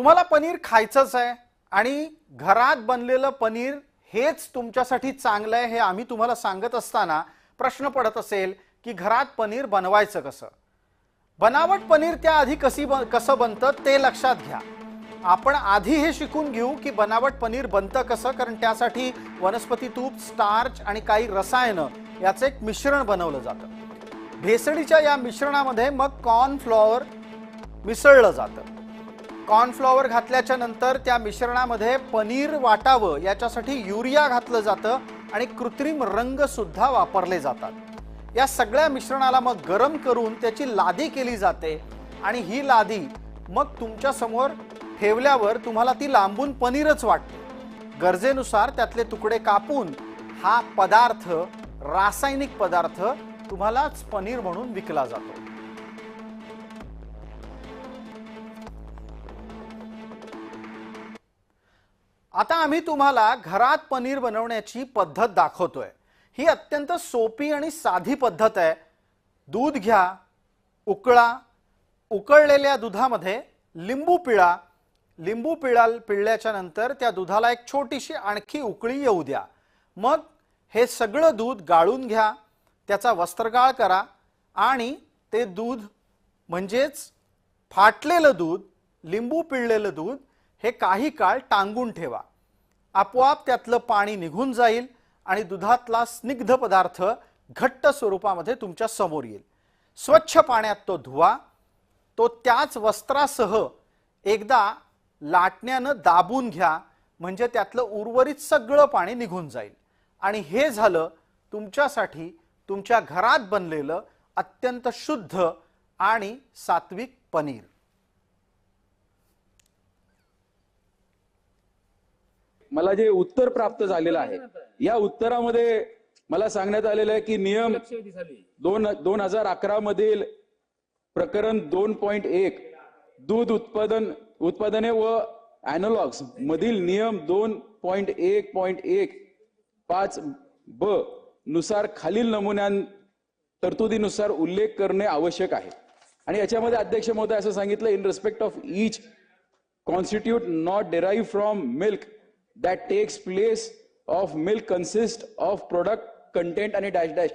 तुम्हाला पनीर खायचंच आहे आणि घरात बनलेलं पनीर हेच तुमच्यासाठी चांगलं आहे हे आम्ही तुम्हाला सांगत असताना प्रश्न पडत असेल की घरात पनीर बनवायचं कसं? बनावट पनीर त्याआधी कशी बन कसं बनतं ते लक्षात घ्या. आपण आधी हे शिकून घेऊ की बनावट पनीर बनतं कसं कारण त्यासाठी वनस्पती तूप स्टार्च आणि काही रसायनं याचं एक मिश्रण बनवलं जातं. भेसळीच्या या मिश्रणामध्ये मग कॉर्नफ्लॉवर मिसळलं जातं. कॉर्नफ्लॉवर घातल्याच्या नंतर त्या मिश्रणामध्ये पनीर वाटावं याच्यासाठी युरिया घातलं जातं आणि कृत्रिम रंगसुद्धा वापरले जातात. या सगळ्या मिश्रणाला मग गरम करून त्याची लादी केली जाते आणि ही लादी मग तुमच्यासमोर ठेवल्यावर तुम्हाला ती लांबून पनीरच वाटते. गरजेनुसार त्यातले तुकडे कापून हा पदार्थ रासायनिक पदार्थ तुम्हालाच पनीर म्हणून विकला जातो. आता आम्ही तुम्हाला घरात पनीर बनवण्याची पद्धत दाखवतोय. ही अत्यंत सोपी आणि साधी पद्धत आहे. दूध घ्या उकळा. उकळलेल्या दुधामध्ये लिंबू पिळा. लिंबू पिळा पिळल्याच्या नंतर त्या दुधाला एक छोटीशी आणखी उकळी येऊ द्या. मग हे सगळं दूध गाळून घ्या. त्याचा वस्त्रगाळ करा आणि ते दूध म्हणजेच फाटलेलं दूध लिंबू पिळलेलं दूध हे काही काळ टांगून ठेवा. आपोआप त्यातलं पाणी निघून जाईल आणि दुधातला स्निग्ध पदार्थ घट्ट स्वरूपामध्ये तुमच्यासमोर येईल. स्वच्छ पाण्यात तो धुवा तो त्याच वस्त्रासह एकदा लाटण्यानं दाबून घ्या म्हणजे त्यातलं उर्वरित सगळं पाणी निघून जाईल. आणि हे झालं तुमच्यासाठी तुमच्या घरात बनलेलं अत्यंत शुद्ध आणि सात्विक पनीर. मला जे उत्तर प्राप्त झालेलं आहे या उत्तरामध्ये मला सांगण्यात आलेलं आहे की नियम दोन दोन हजार अकरा मधील प्रकरण दोन पॉइंट एक दूध उत्पादन उत्पादने व अॅनोलॉग्स मधील नियम दोन पॉइंट एक पॉइंट एक पाच ब नुसार खालील नमुन्यां तरतुदीनुसार उल्लेख करणे आवश्यक आहे. आणि याच्यामध्ये अध्यक्ष महोदय असं सांगितलं in respect of each constitute not derive from milk that takes place of milk consists of product content and a dash dash